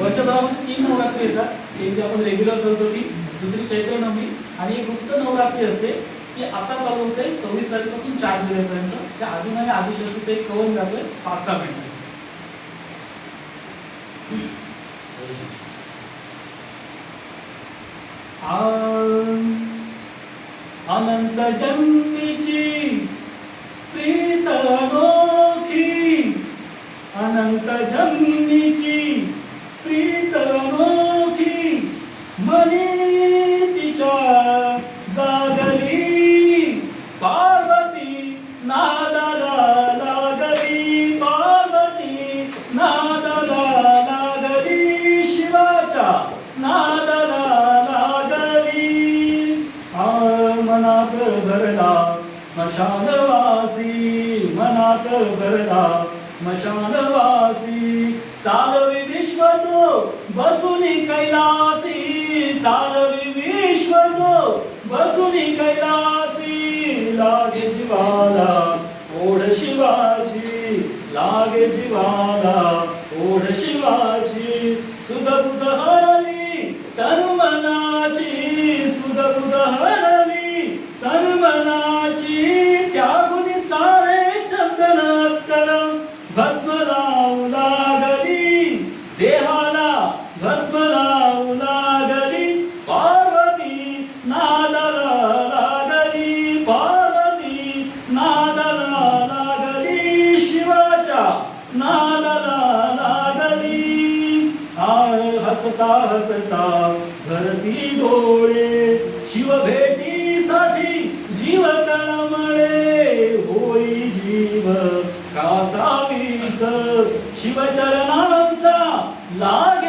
वर्षभरामध्ये तीन नवरात्री येतात. एक जी आपण रेग्युलर करतो ती दुसरी चैत्र नवमी आणि एक गुप्त नवरात्री असते. ती आता चालू होते सव्वीस तारखेपासून चार जुलैपर्यंत. त्या आधी नाही आदिशक्तीचं एक कवन जातोय पाच सहा मिनिटाचं अनंत जन्मीची अनंत जन्मीची प्रीत अनोखी. मनी तिच्या जागली. पार्वती नादाला लागली. पार्वती नादाला लागली. शिवाच्या नादाला लागली. आ मनात भरला स्मशानवासी. मनात भरला स्मशानवासी चालवी विश्वजो बसुनी कैलासी चालवी विश्वजो बसुनी कैलासी लागे जीवाला ओढ शिवाची लागे जीवाला ओढ शिवाची सुदबुद हरली तनु मनाची सुदबुद हरली तनु आ हसता हसता भरती डोळे शिव भेटीसाठी जीव तळमळे होई जीव कासावीस. शिवचरणांचा लागे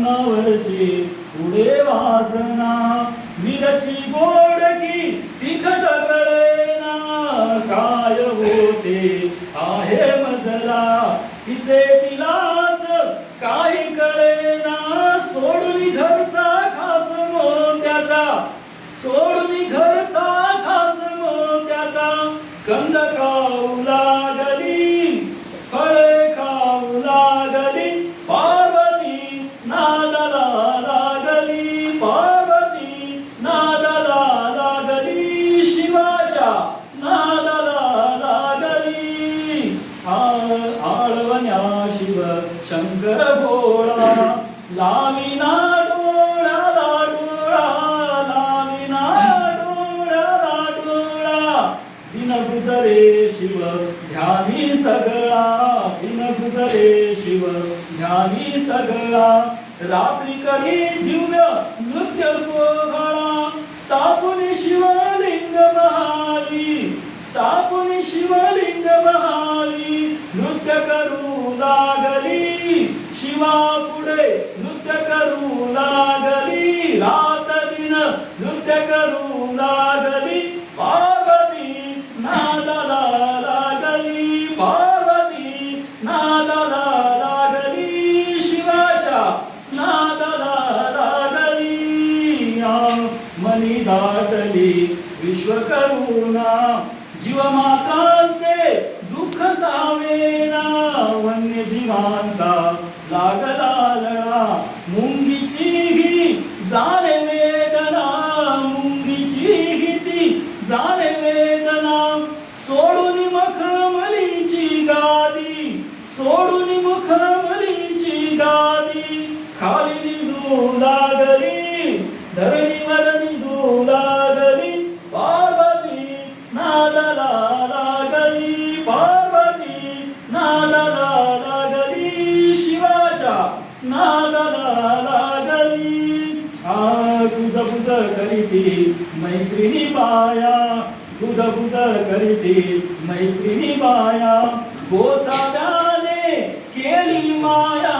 अन्नावरची पुढे वासना मिरची गोड की तिखट कळेना. काय होते? आहे मजला तिचे तिलाच काही कळेना. सोडून घरचा खास मोत्याचा सोडून घर शंकर भोळा लाविना डोळा लाविना डोळ्याला डोळा. दिन गुजरे शिव ध्यानी सगळा. दिन गुजरे शिव ध्यानी सगळा. रात्री करी दिव्य नृत्य सोहळा. स्थापून शिवलिंग महाली स्थापून शिवलिंग महाली नृत्य करू लागली. जीवा पुढे नृत्य करू लागली. रात दिन नृत्य करू लागली. पार्वती नादाला लागली. पार्वती नादाला लागली. शिवाच्या नादाला लागली. मनी दाटली. विश्व करुणा ઝાલે વેદના સોડુની મખમલી ચીગાદી સોડુની મખમલી ચીગાદી ખાલી ની ઝૂંદાગરી करीती मैत्रिणी बाया. गुज गुज करीती मैत्रिणी बाया. गोसाव्याने केली माया.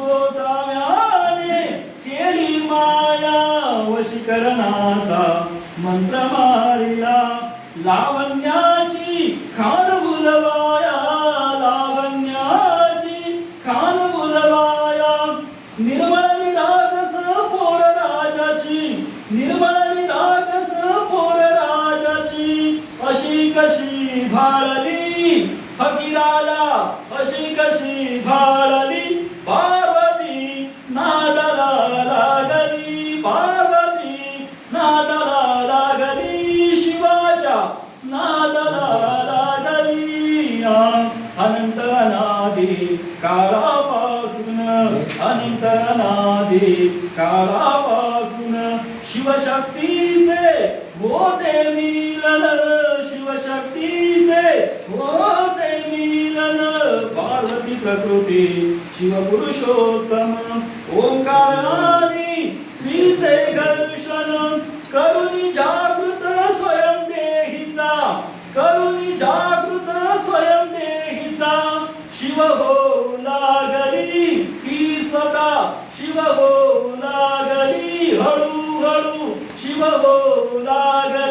गोसाव्याने केली माया. वशीकरणाचा मंत्र मारिला. लाव अशी कशी भाळली पार्वती नादला लागली पार्वती नादला लागली शिवाच्या नादला लागली. अनंत नादी काळापासून अनंत नादी काळापासून शिवशक्तीचे होते मिलन शिवशक्तीचे होते मिलन पार्वती प्रकृती शिवपुरुषोत्तम ओंकारानी श्रीचे घर्षण करुणी जागृत स्वयं देहीचा करुणी जागृत स्वयं देहीचा शिव हो लागली ती स्वतः शिव हो लागली हळू हळू शिव हो लागली